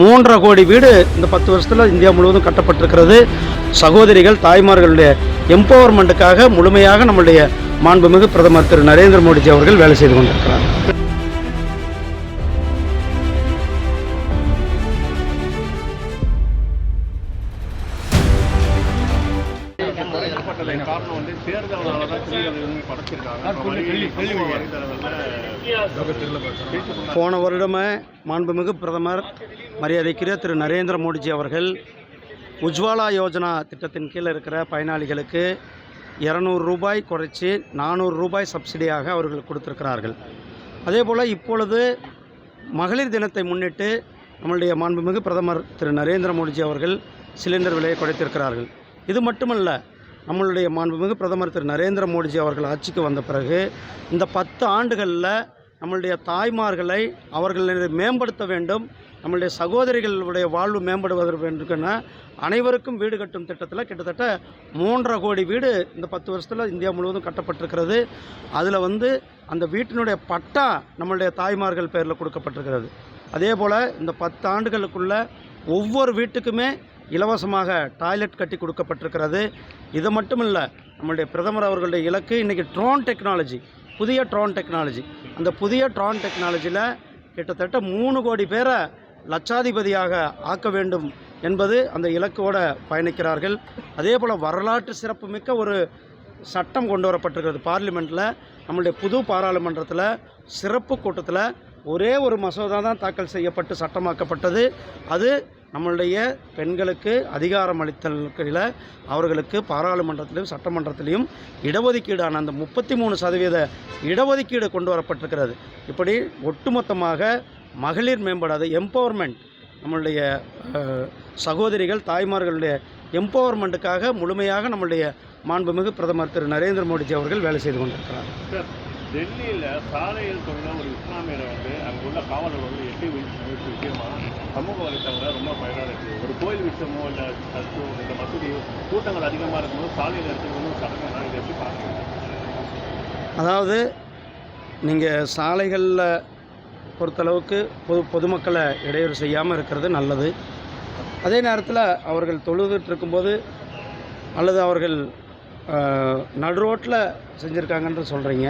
மூன்றரை கோடி வீடு இந்த பத்து வருஷத்தில் இந்தியா முழுவதும் கட்டப்பட்டிருக்கிறது. சகோதரிகள் தாய்மார்களுடைய எம்பவர்மெண்ட்டுக்காக முழுமையாக நம்முடைய மாண்புமிகு பிரதமர் திரு நரேந்திர மோடிஜி அவர்கள் வேலை செய்து கொண்டிருக்கிறார். பட்டதை காரணம் வந்து தேர்தலால தான் படைச்சிருக்காங்க. போன வருடமே மாண்புமிகு பிரதமர் மரியாதைக்குரிய திரு நரேந்திர மோடிஜி அவர்கள் உஜ்வாலா யோஜனா திட்டத்தின் கீழ் இருக்கிற பயனாளிகளுக்கு இரநூறு ரூபாய் குறைச்சி நானூறு ரூபாய் சப்சிடியாக அவர்கள் கொடுத்திருக்கிறார்கள். அதே போல் இப்பொழுது மகளிர் தினத்தை முன்னிட்டு நம்மளுடைய மாண்புமிகு பிரதமர் திரு நரேந்திர மோடிஜி அவர்கள் சிலிண்டர் விலையை குறைத்திருக்கிறார்கள். இது மட்டுமல்ல நம்மளுடைய மாண்புமிகு பிரதமர் திரு நரேந்திர மோடிஜி அவர்கள் ஆட்சிக்கு வந்த பிறகு இந்த பத்து ஆண்டுகளில் நம்மளுடைய தாய்மார்களை அவர்களை மேம்படுத்த வேண்டும் நம்மளுடைய சகோதரிகளுடைய வாழ்வு மேம்படுவதற்கு வேண்டுக்குன்னா அனைவருக்கும் வீடு கட்டும் திட்டத்தில் கிட்டத்தட்ட மூன்றரை கோடி வீடு இந்த பத்து வருஷத்தில் இந்தியா முழுவதும் கட்டப்பட்டிருக்கிறது. அதில் வந்து அந்த வீட்டினுடைய பட்டா நம்மளுடைய தாய்மார்கள் பேரில் கொடுக்கப்பட்டிருக்கிறது. அதே போல் இந்த பத்து ஆண்டுகளுக்குள்ள ஒவ்வொரு வீட்டுக்குமே இலவசமாக டாய்லெட் கட்டி கொடுக்கப்பட்டிருக்கிறது. இது மட்டும் இல்லை நம்மளுடைய பிரதமர் அவர்களுடைய இலக்கு இன்றைக்கி ட்ரோன் டெக்னாலஜி புதிய ட்ரோன் டெக்னாலஜி. அந்த புதிய ட்ரோன் டெக்னாலஜியில் கிட்டத்தட்ட மூணு கோடி பேரை லட்சாதிபதியாக ஆக்க வேண்டும் என்பது அந்த இலக்கோடு பயணிக்கிறார்கள். அதே போல் வரலாற்று சிறப்புமிக்க ஒரு சட்டம் கொண்டு வரப்பட்டிருக்கிறது பார்லிமெண்ட்டில் நம்மளுடைய புது பாராளுமன்றத்தில் சிறப்பு கூட்டத்தில் ஒரே ஒரு மசோதா தான் தாக்கல் செய்யப்பட்டு சட்டமாக்கப்பட்டது. அது நம்மளுடைய பெண்களுக்கு அதிகாரம் அளித்தல்களில் அவர்களுக்கு பாராளுமன்றத்திலும் சட்டமன்றத்திலையும் இடஒதுக்கீடான அந்த முப்பத்தி மூணு சதவீத இடஒதுக்கீடு கொண்டு வரப்பட்டிருக்கிறது. இப்படி ஒட்டுமொத்தமாக மகளிர் மேம்பாடு எம்பவர்மெண்ட் நம்மளுடைய சகோதரிகள் தாய்மார்களுடைய எம்பவர்மெண்ட்டுக்காக முழுமையாக நம்மளுடைய மாண்புமிகு பிரதமர் திரு நரேந்திர மோடிஜி அவர்கள் வேலை செய்து கொண்டிருக்கிறார். சார் டெல்லியில் சாலையில் கொண்ட ஒரு இஸ்லாமியரை வந்து அங்குள்ள காவலர் வந்து எட்டி வைத்து விஷயமா சமூக வலைத்தளங்களை ரொம்ப பயனாக இருக்குது ஒரு கோயில் விஷயமோ இல்லை சர்ச்சோ இந்த மசூதியோ கூட்டங்கள் அதிகமாக இருக்கும்போது சாலையில் இருக்கிறது சடங்கு இதை எப்படி பார்க்குறீங்க அதாவது நீங்கள் சாலைகளில் பொறுத்தளவுக்கு பொது பொதுமக்களை இடையூறு செய்யாமல் இருக்கிறது நல்லது. அதே நேரத்தில் அவர்கள் தொழுதுட்டு இருக்கும்போது அல்லது அவர்கள் நடு ரோட்டில் செஞ்சுருக்காங்கன்னு சொல்கிறீங்க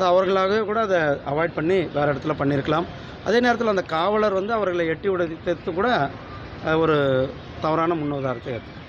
அவர்களாகவே கூட அதை அவாய்ட் பண்ணி வேறு இடத்துல பண்ணியிருக்கலாம் அதே நேரத்தில் அந்த காவலர் வந்து அவர்களை எட்டி உடைத்தது கூட ஒரு தவறான முன்னுதாரணத்தை ஏற்று